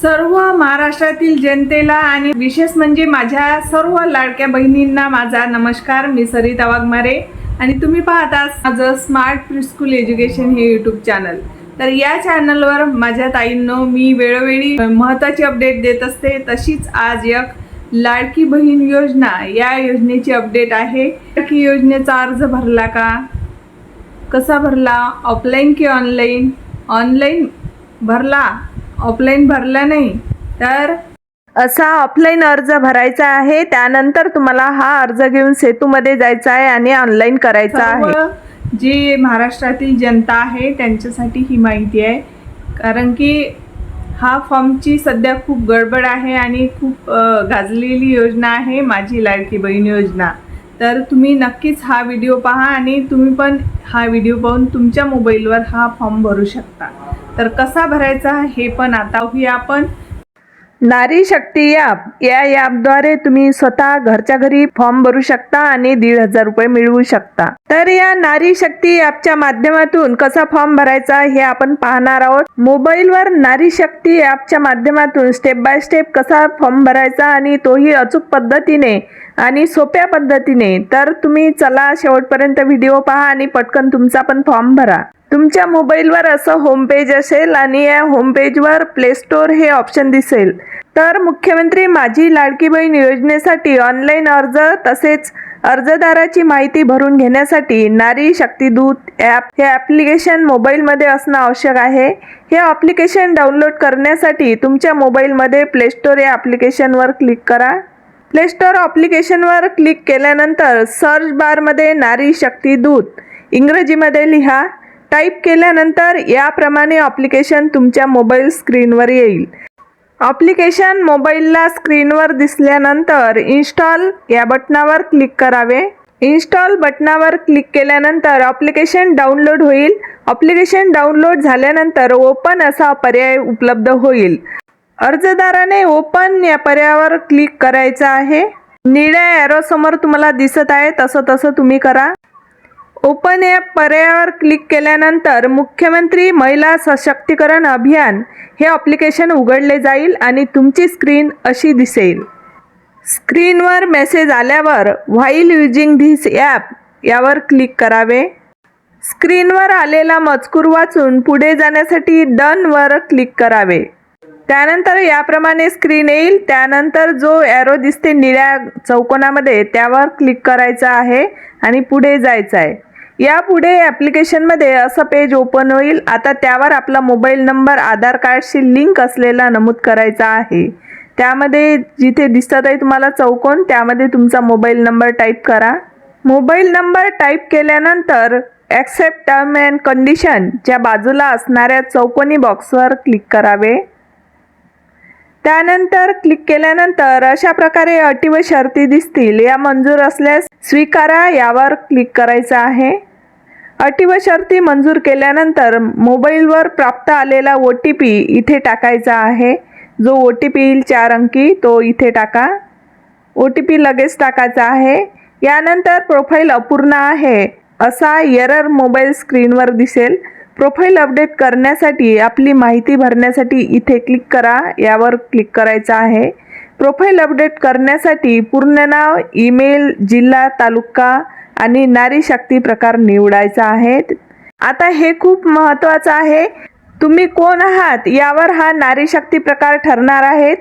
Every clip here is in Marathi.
सर्व महाराष्ट्रातील जनतेला आणि विशेष म्हणजे माझ्या सर्व लाडक्या बहिणींना माझा नमस्कार. मी सरिता वाघमारे आणि तुम्ही पाहता माझं स्मार्ट प्रिस्कूल एज्युकेशन हे यूट्यूब चॅनल तर या चॅनलवर माझ्या ताईंनो मी वेळोवेळी महत्त्वाची अपडेट देत असते. तशीच आज एक लाडकी बहीण योजना. या योजनेची अपडेट आहे. लाडकी योजनेचा अर्ज भरला का? कसा भरला? ऑफलाईन की ऑनलाईन ऑनलाईन भरला? ऑफलाईन भरला नाही तर? असा ऑफलाईन अर्ज भरायचा आहे त्यानंतर तुम्हाला हा अर्ज घेऊन सेतूमध्ये जायचा आहे आणि ऑनलाईन करायचा आहे. जी महाराष्ट्रातील जनता आहे त्यांच्यासाठी ही माहिती आहे. कारण की हा फॉर्मची सध्या खूप गडबड आहे आणि खूप गाजलेली योजना आहे माझी लाडकी बहीण योजना. तर तुम्ही नक्कीच हा व्हिडिओ पहा आणि तुम्ही पण हा व्हिडिओ पाहून तुमच्या मोबाईलवर हा फॉर्म भरू शकता. तर कसा भरायचा हे पण आता पाहूया आपण. नारी शक्ती ॲप. या ॲपद्वारे तुम्ही स्वतः घरच्या घरी फॉर्म भरू शकता आणि दीड हजार रुपये मिळवू शकता. तर या नारी शक्ती ॲपच्या माध्यमातून कसा फॉर्म भरायचा हे आपण पाहणार आहोत. मोबाईलवर नारी शक्ती ॲपच्या माध्यमातून स्टेप बाय स्टेप कसा फॉर्म भरायचा आणि तोही अचूक पद्धतीने आणि सोप्या पद्धतीने. तर तुम्ही चला शेवटपर्यंत व्हिडिओ पहा आणि पटकन तुमचा पण फॉर्म भरा. तुमच्या मोबाईलवर असं होमपेज असेल आणि या होमपेजवर प्ले स्टोअर हे ऑप्शन दिसेल. तर मुख्यमंत्री माझी लाडकी बहीण योजनेसाठी ऑनलाईन अर्ज तसेच अर्जदाराची माहिती भरून घेण्यासाठी नारी शक्तीदूत ॲप हे ॲप्लिकेशन मोबाईलमध्ये असणं आवश्यक आहे. हे ॲप्लिकेशन डाउनलोड करण्यासाठी तुमच्या मोबाईलमध्ये प्ले स्टोअर या ॲप्लिकेशनवर क्लिक करा. प्ले स्टोअर ॲप्लिकेशनवर क्लिक केल्यानंतर सर्च बारमध्ये नारी शक्तीदूत इंग्रजीमध्ये लिहा. टाईप केल्यानंतर याप्रमाणे ॲप्लिकेशन तुमच्या मोबाईल स्क्रीनवर येईल. ॲप्लिकेशन मोबाईलला स्क्रीनवर दिसल्यानंतर इन्स्टॉल या बटनावर क्लिक करावे. इन्स्टॉल बटनावर क्लिक केल्यानंतर ॲप्लिकेशन डाउनलोड होईल. ॲप्लिकेशन डाउनलोड झाल्यानंतर ओपन असा पर्याय उपलब्ध होईल. अर्जदाराने ओपन या पर्यायावर क्लिक करायचं आहे. निळ्या ॲरोसमोर तुम्हाला दिसत आहे तसं तसं तुम्ही करा. ओपन ॲप पर्यायावर क्लिक केल्यानंतर मुख्यमंत्री महिला सशक्तीकरण अभियान हे ॲप्लिकेशन उघडले जाईल आणि तुमची स्क्रीन अशी दिसेल. स्क्रीनवर मेसेज आल्यावर व्हाईल युजिंग धिस ॲप यावर क्लिक करावे. स्क्रीनवर आलेला मजकूर वाचून पुढे जाण्यासाठी डनवर क्लिक करावे. त्यानंतर याप्रमाणे स्क्रीन येईल. त्यानंतर जो ॲरो दिसते निळ्या चौकोनामध्ये त्यावर क्लिक करायचं आहे आणि पुढे जायचं आहे. यापुढे ॲप्लिकेशनमध्ये असं पेज ओपन होईल. आता त्यावर आपला मोबाईल नंबर आधार कार्डशी लिंक असलेला नमूद करायचा आहे. त्यामध्ये जिथे दिसत आहे तुम्हाला चौकोन त्यामध्ये तुमचा मोबाईल नंबर टाईप करा. मोबाईल नंबर टाईप केल्यानंतर ॲक्सेप्ट टर्म अँड कंडिशनच्या बाजूला असणाऱ्या चौकोनी बॉक्सवर क्लिक करावे. त्यानंतर क्लिक केल्यानंतर अशा प्रकारे अटी व शर्ती दिसतील. या मंजूर असल्यास स्वीकारा यावर क्लिक करायचं आहे. अटी व शर्ती मंजूर केल्यानंतर मोबाईलवर प्राप्त आलेला ओ टी पी इथे टाकायचा आहे. जो ओ टी पी येईल चार अंकी तो इथे टाका. ओ टी पी लगेच टाकायचा आहे. यानंतर प्रोफाईल अपूर्ण आहे. असा एरर मोबाईल स्क्रीनवर दिसेल. प्रोफाईल अपडेट करण्यासाठी आपली माहिती भरण्यासाठी इथे क्लिक करा. यावर क्लिक करायचं आहे. प्रोफाईल अपडेट करण्यासाठी पूर्ण नाव ईमेल जिल्हा तालुका आणि नारी शक्ती प्रकार निवडायचा आहे आता हे खूप महत्त्वाचं आहे. तुम्ही कोण आहात? यावर हा नारी शक्ती प्रकार ठरणार आहेत.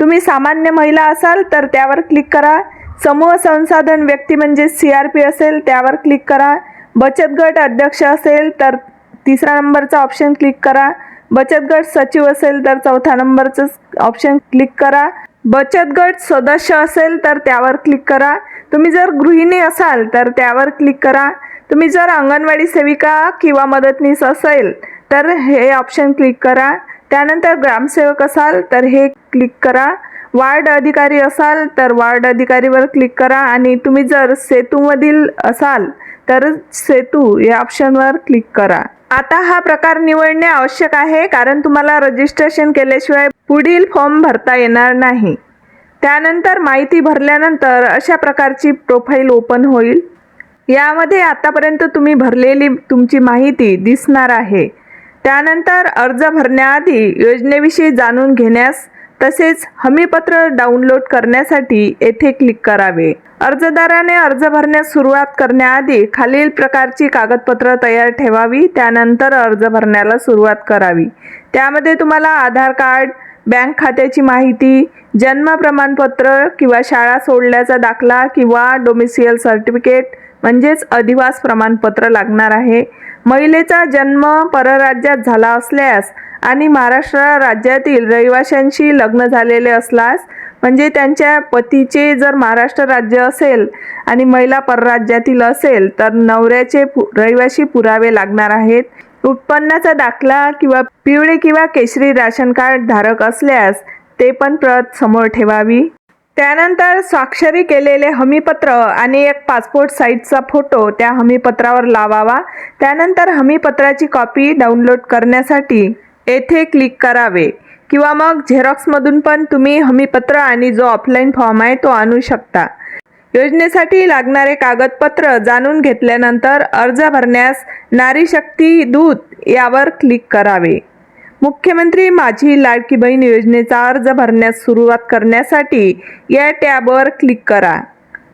तुम्ही सामान्य महिला असाल तर त्यावर क्लिक करा. समूह संसाधन व्यक्ती म्हणजे सी आर पी असेल त्यावर क्लिक करा. बचत गट अध्यक्ष असेल तर तिसरा नंबरचा ऑप्शन क्लिक करा. बचत गट सचिव असेल तर चौथा नंबरचं ऑप्शन क्लिक करा. बचत गट सदस्य असेल तर त्यावर क्लिक करा. तुम्ही जर गृहिणी असाल तर त्यावर क्लिक करा. तुम्ही जर अंगणवाडी सेविका किंवा मदतनीस असेल तर हे ऑप्शन क्लिक करा. त्यानंतर ग्रामसेवक असाल तर हे क्लिक करा. वार्ड अधिकारी असाल तर वार्ड अधिकारीवर क्लिक करा. आणि तुम्ही जर सेतूमधील असाल तर सेतू या ऑप्शनवर क्लिक करा. आता हा प्रकार निवडणे आवश्यक आहे कारण तुम्हाला रजिस्ट्रेशन केल्याशिवाय पुढील फॉर्म भरता येणार नाही. त्यानंतर माहिती भरल्यानंतर अशा प्रकारची प्रोफाईल ओपन होईल. यामध्ये आतापर्यंत तुम्ही भरलेली तुमची माहिती दिसणार आहे. त्यानंतर अर्ज भरण्याआधी योजनेविषयी जाणून घेण्यास तसेच हमीपत्र डाउनलोड करण्यासाठी येथे क्लिक करावे. अर्जदाराने अर्ज भरण्यास सुरुवात करण्याआधी खालील प्रकारची कागदपत्र तयार ठेवावी त्यानंतर अर्ज भरण्याला सुरुवात करावी. त्यामध्ये तुम्हाला आधार कार्ड बँक खात्याची माहिती जन्म प्रमाणपत्र किंवा शाळा सोडल्याचा दाखला किंवा डोमिसियल सर्टिफिकेट म्हणजेच अधिवास प्रमाणपत्र लागणार आहे. महिलेचा जन्म परराज्यात झाला असल्यास आणि महाराष्ट्र राज्यातील रहिवाशांशी लग्न झालेले असल्यास म्हणजे त्यांच्या पतीचे जर महाराष्ट्र राज्य असेल आणि महिला परराज्यातील असेल तर नवऱ्याचे पु रहिवाशी पुरावे लागणार आहेत. उत्पन्नाचा दाखला किंवा पिवळे किंवा केशरी राशन कार्ड धारक असल्यास ते पण प्रत समोर ठेवावी. त्यानंतर स्वाक्षरी केलेले हमीपत्र आणि एक पासपोर्ट साईजचा फोटो त्या हमीपत्रावर लावावा. त्यानंतर हमीपत्राची कॉपी डाउनलोड करण्यासाठी येथे क्लिक करावे. किंवा मग झेरॉक्समधून पण तुम्ही हमीपत्र आणि जो ऑफलाईन फॉर्म आहे तो आणू शकता. योजनेसाठी लागणारे कागदपत्र जाणून घेतल्यानंतर अर्ज भरण्यास नारी शक्ती दूत यावर क्लिक करावे. मुख्यमंत्री माझी लाडकी बहीण योजनेचा अर्ज भरण्यास सुरुवात करण्यासाठी या टॅबवर क्लिक करा.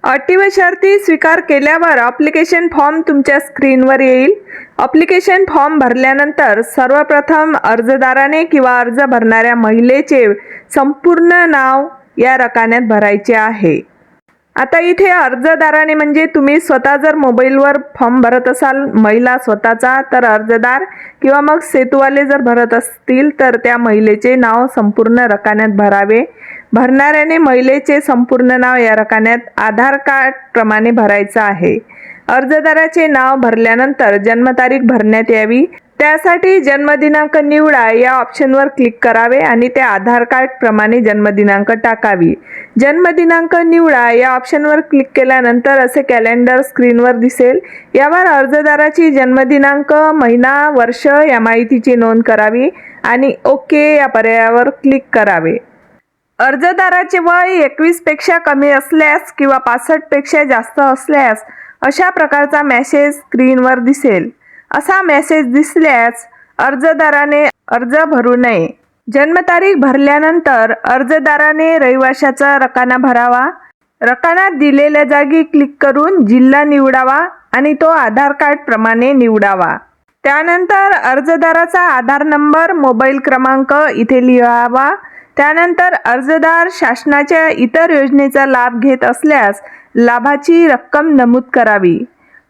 अटी व शर्ती स्वीकार केल्यावर अप्लिकेशन फॉर्म तुमच्या स्क्रीनवर येईल. अप्लिकेशन फॉर्म भरल्यानंतर सर्वप्रथम अर्जदाराने किंवा अर्ज भरणाऱ्या महिलेचे संपूर्ण नाव या रकान्यात भरायचे आहे. आता इथे अर्जदाराने म्हणजे तुम्ही स्वतः जर मोबाईलवर फॉर्म भरत असाल महिला स्वतःचा तर अर्जदार किंवा मग सेतूवाले जर भरत असतील तर त्या महिलेचे नाव संपूर्ण रकान्यात भरावे. भरणाऱ्याने महिलेचे संपूर्ण नाव या रकान्यात आधार कार्ड प्रमाणे भरायचं आहे. अर्जदाराचे नाव भरल्यानंतर जन्मतारीख भरण्यात यावी. त्यासाठी जन्मदिनांक निवडा या ऑप्शनवर क्लिक करावे आणि ते आधार कार्ड प्रमाणे जन्मदिनांक टाकावी. जन्मदिनांक निवडा या ऑप्शनवर क्लिक केल्यानंतर असे कॅलेंडर स्क्रीनवर दिसेल. यावर अर्जदाराची जन्मदिनांक महिना वर्ष या माहितीची नोंद करावी आणि ओके या पर्यायावर क्लिक करावे. अर्जदाराचे वय एकवीसपेक्षा कमी असल्यास किंवा पासष्टपेक्षा जास्त असल्यास अशा प्रकारचा मेसेज स्क्रीनवर दिसेल. असा मेसेज दिसल्यास अर्जदाराने अर्ज भरू नये. जन्मतारीख भरल्यानंतर अर्जदाराने रहिवाशाचा रकाना भरावा. रकाना दिलेल्या जागी क्लिक करून जिल्हा निवडावा आणि तो आधार कार्ड प्रमाणे निवडावा. त्यानंतर अर्जदाराचा आधार नंबर मोबाईल क्रमांक इथे लिहावा. त्यानंतर अर्जदार शासनाच्या इतर योजनेचा लाभ घेत असल्यास लाभाची रक्कम नमूद करावी.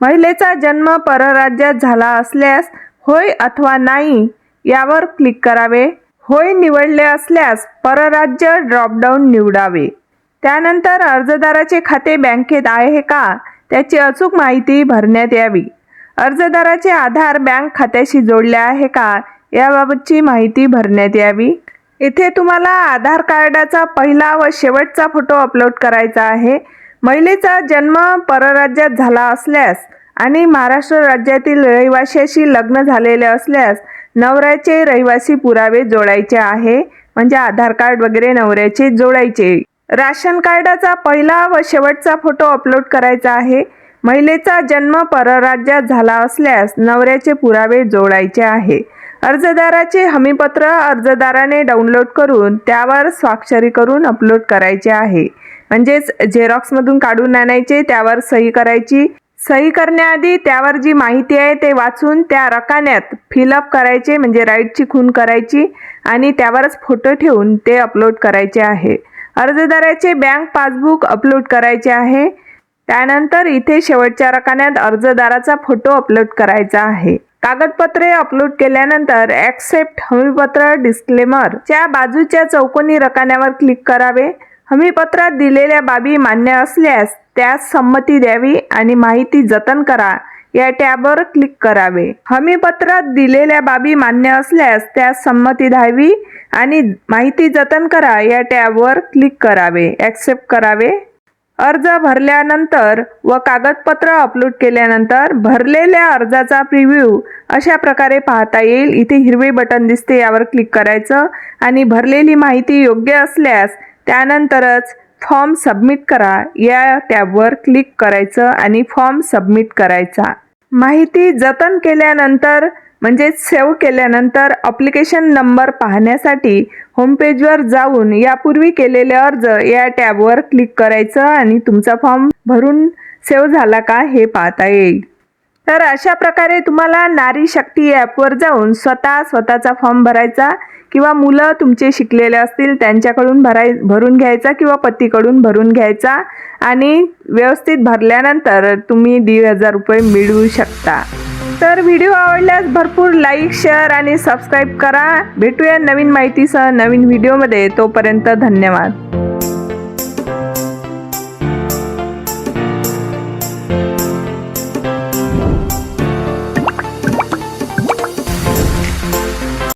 महिलेचा जन्म परराज्यात झाला असल्यास होय अथवा नाही यावर क्लिक करावे. होय निवडले असल्यास परराज्य ड्रॉपडाऊन निवडावे. त्यानंतर अर्जदाराचे खाते बँकेत आहे का त्याची अचूक माहिती भरण्यात यावी. अर्जदाराचे आधार बँक खात्याशी जोडले आहे का याबाबतची माहिती भरण्यात यावी. इथे तुम्हाला आधार कार्डाचा पहिला व शेवटचा फोटो अपलोड करायचा आहे. महिलेचा जन्म परराज्यात झाला असल्यास आणि महाराष्ट्र राज्यातील रहिवाशाशी लग्न झालेले असल्यास नवऱ्याचे रहिवासी पुरावे जोडायचे आहे. म्हणजे आधार कार्ड वगैरे नवऱ्याचे जोडायचे. राशन कार्डाचा पहिला व शेवटचा फोटो अपलोड करायचा आहे. महिलेचा जन्म परराज्यात झाला असल्यास नवऱ्याचे पुरावे जोडायचे आहे. अर्जदाराचे हमीपत्र अर्जदाराने डाउनलोड करून त्यावर स्वाक्षरी करून अपलोड करायचे आहे. म्हणजेच झेरॉक्समधून काढून आणायचे त्यावर सही करायची. सही करण्याआधी त्यावर जी माहिती आहे ते वाचून त्या रकान्यात फिलअप करायचे म्हणजे राईटची खून करायची आणि त्यावरच फोटो ठेवून ते अपलोड करायचे आहे. अर्जदाराचे बँक पासबुक अपलोड करायचे आहे. त्यानंतर इथे शेवटच्या रकान्यात अर्जदाराचा फोटो अपलोड करायचा आहे. कागदपत्रे अपलोड केल्यानंतर ॲक्सेप्ट हमीपत्र डिस्क्लेमर च्या बाजूच्या चौकोनी रकान्यावर क्लिक करावे. हमीपत्रात दिलेल्या बाबी मान्य असल्यास त्यास संमती द्यावी आणि माहिती जतन करा. या टॅबवर क्लिक करावे. हमीपत्रात दिलेल्या बाबी मान्य असल्यास त्यास संमती द्यावी आणि माहिती जतन करा. या टॅबवर क्लिक करावे. ॲक्सेप्ट करावे. अर्ज भरल्यानंतर व कागदपत्र अपलोड केल्यानंतर भरलेल्या अर्जाचा प्रिव्ह्यू अशा प्रकारे पाहता येईल. इथे हिरवे बटन दिसते यावर क्लिक करायचं आणि भरलेली माहिती योग्य असल्यास त्यानंतरच फॉर्म सबमिट करा. या टॅबवर क्लिक करायचं आणि फॉर्म सबमिट करायचा. माहिती जतन केल्यानंतर म्हणजेच सेव्ह केल्यानंतर अप्लिकेशन नंबर पाहण्यासाठी होमपेजवर जाऊन यापूर्वी केलेले अर्ज या टॅबवर क्लिक करायचं आणि तुमचा फॉर्म भरून सेव्ह झाला का हे पाहता येईल. तर अशा प्रकारे तुम्हाला नारी शक्ती ॲपवर जाऊन स्वतः स्वतःचा फॉर्म भरायचा. किंवा मुलं तुमचे शिकलेले असतील त्यांच्याकडून भराय भरून घ्यायचा किंवा पतीकडून भरून घ्यायचा आणि व्यवस्थित भरल्यानंतर तुम्ही दीड हजार रुपये मिळवू शकता. तर व्हिडिओ आवडल्यास भरपूर लाईक शेअर आणि सबस्क्राईब करा. भेटूया नवीन माहितीसह नवीन व्हिडिओमध्ये. तोपर्यंत धन्यवाद.